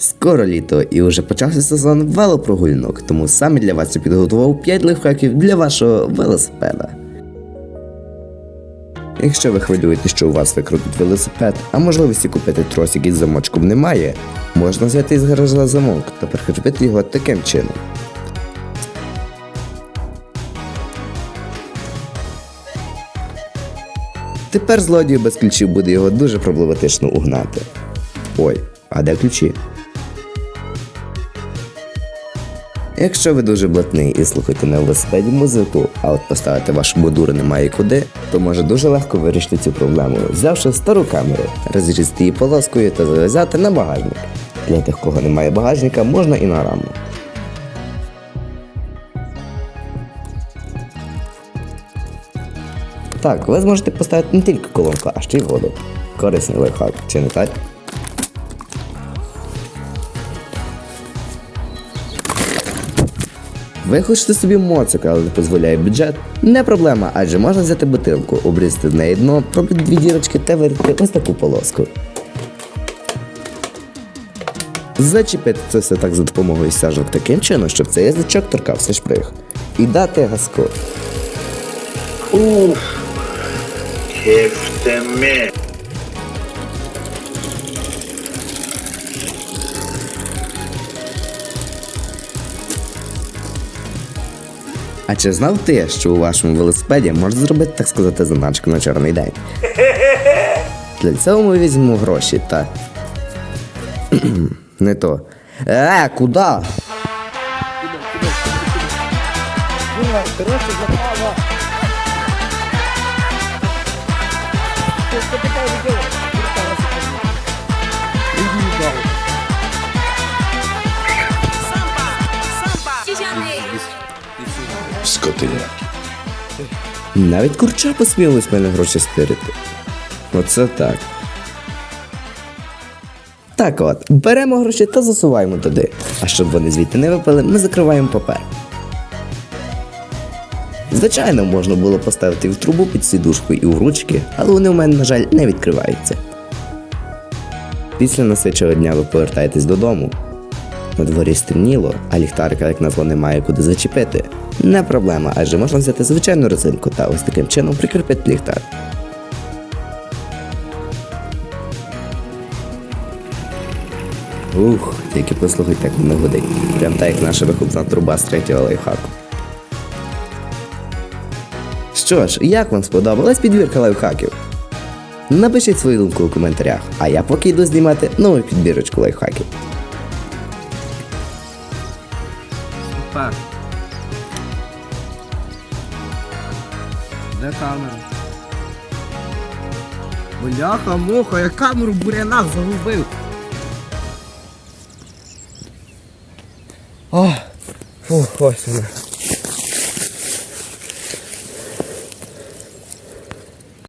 Скоро літо і вже почався сезон велопрогулянок, тому саме для вас я підготував 5 лайфхаків для вашого велосипеда. Якщо ви хвилюєте, що у вас викрутить велосипед, а можливості купити тросик із замочком немає, можна взяти з гаража замок та прикріпити його таким чином. Тепер злодію без ключів буде його дуже проблематично угнати. Ой, а де ключі? Якщо ви дуже блатний і слухаєте на велосипеді музику, а от поставити вашу модуру немає куди, то може дуже легко вирішити цю проблему, взявши стару камеру, розрізати її полоскою та зав'язати на багажник. Для тих, кого немає багажника, можна і на раму. Так, ви зможете поставити не тільки колонку, а ще й воду. Корисний лайфхак, чи не так? Ви хочете собі моцика, але не дозволяє бюджет? Не проблема, адже можна взяти бутилку, обрізати в неї дно, пробити дві дірочки та вирити ось таку полоску. Зачепити це все так за допомогою стяжок таким чином, щоб цей язичок торкався шприг. І дати газку. Уф, кефтеме. А чи знав ти, що у вашому велосипеді можна зробити, так сказати, заначку на чорний день? Для цього ми візьмемо гроші та. Не то. Е, куди? Скотиня. Навіть курча посмілились мене гроші стирити. Оце так. Так от, беремо гроші та засуваємо туди. А щоб вони звідти не випали, ми закриваємо папер. Звичайно, можна було поставити в трубу під сідушку і в ручки, але вони у мене, на жаль, не відкриваються. Після насичого дня ви повертаєтесь додому. На дворі стемніло, а ліхтарика, як назло, немає куди зачепити. Не проблема, адже можна взяти звичайну резинку та ось таким чином прикріпити ліхтар. Ух, тільки послухайте, як воно гудить. Прям так, як наша вихопна труба з третього лайфхаку. Що ж, як вам сподобалась підбірка лайфхаків? Напишіть свою думку у коментарях, а я поки йду знімати нову підбірочку лайфхаків. Супер. Де камера? Бляха, муха, я камеру в бурянах загубив. О, фу, ось вона.